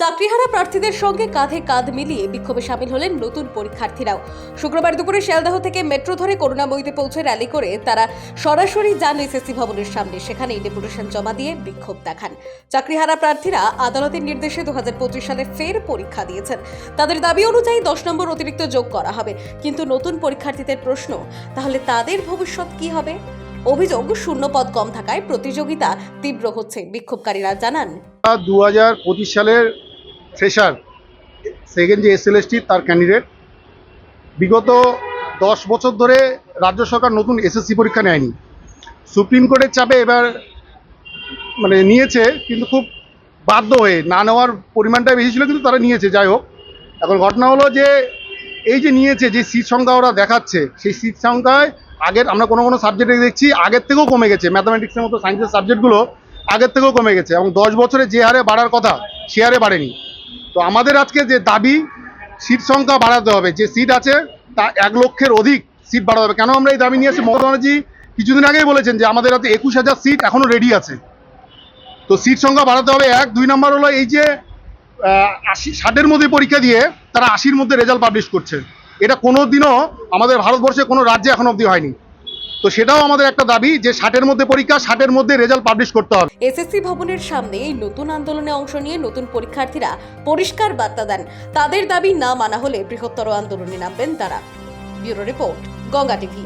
চাকরিহারা প্রার্থীদের সঙ্গে কাঁধে কাঁধ মিলিয়ে বিক্ষোভে সামিল হলেন নতুন পরীক্ষার্থীরাও। শুক্রবার দুপুরে শিয়ালদাহ থেকে মেট্রো ধরে করুণাময়ীতে পৌঁছে র্যালি করে তারা সরাসরি যান এসএসসি ভবনের সামনে। সেখানেই ডেপুটেশন জমা দিয়ে বিক্ষোভ দেখান। চাকরিহারা প্রার্থীরা আদালতের নির্দেশে দু সালে ফের পরীক্ষা দিয়েছেন। তাদের দাবি অনুযায়ী দশ নম্বর অতিরিক্ত যোগ করা হবে। কিন্তু নতুন পরীক্ষার্থীদের প্রশ্ন, তাহলে তাদের ভবিষ্যৎ কি হবে? অভিযোগ, শূন্য পদ কম থাকায় প্রতিযোগিতা তীব্র হচ্ছে। বিক্ষোভকারীরা জানান দু হাজার পঁচিশ সালের ফ্রেশার সেকেন্ড যে এসএলএসটি, তার ক্যান্ডিডেট বিগত দশ বছর ধরে রাজ্য সরকার নতুন এসএসসি পরীক্ষা নেয়নি। সুপ্রিম কোর্টের চাপে এবার মানে নিয়েছে, কিন্তু খুব বাধ্য হয়ে। না নেওয়ার পরিমাণটা বেশি ছিল, কিন্তু তারা নিয়েছে, যাই হোক। এখন ঘটনা হলো যে, এই যে নিয়েছে, যে সিট সংখ্যা ওরা দেখাচ্ছে, সেই সিট সংখ্যায় আগের, আমরা কোনো কোনো সাবজেক্টে দেখছি, আগের থেকেও কমে গেছে। ম্যাথামেটিক্সের মতো সায়েন্সের সাবজেক্টগুলো আগের থেকেও কমে গেছে। এবং দশ বছরে যে হারে বাড়ার কথা, সে হারে বাড়েনি। তো আমাদের আজকে যে দাবি, সিট সংখ্যা বাড়াতে হবে, যে সিট আছে তা এক লক্ষের অধিক সিট বাড়াতে হবে। কেন আমরা এই দাবি নিয়ে আসি মমতা ব্যানার্জি কিছুদিন আগেই বলেছেন যে আমাদের হাতে একুশ হাজার সিট এখনও রেডি আছে। তো সিট সংখ্যা বাড়াতে হবে এক। দুই নম্বর হলো এই যে আশি, ষাটের মধ্যে পরীক্ষা দিয়ে তারা আশির মধ্যে রেজাল্ট পাবলিশ করছে। এটা কোনো দিনও আমাদের ভারতবর্ষে কোনো রাজ্যে এখন অবধি হয়নি। তো সেটাও আমাদের একটা দাবি যে ষাটের মধ্যে পরীক্ষা, ষাটের মধ্যে রেজাল্ট পাবলিশ করতে হবে। এসএসসি ভবনের সামনে এই নতুন আন্দোলনে অংশ নিয়ে নতুন পরীক্ষার্থীরা পরিষ্কার বার্তা দেন। তাদের দাবি না মানা হলে বৃহত্তর আন্দোলনে নামবেন তারা। Bureau report, Ganga TV.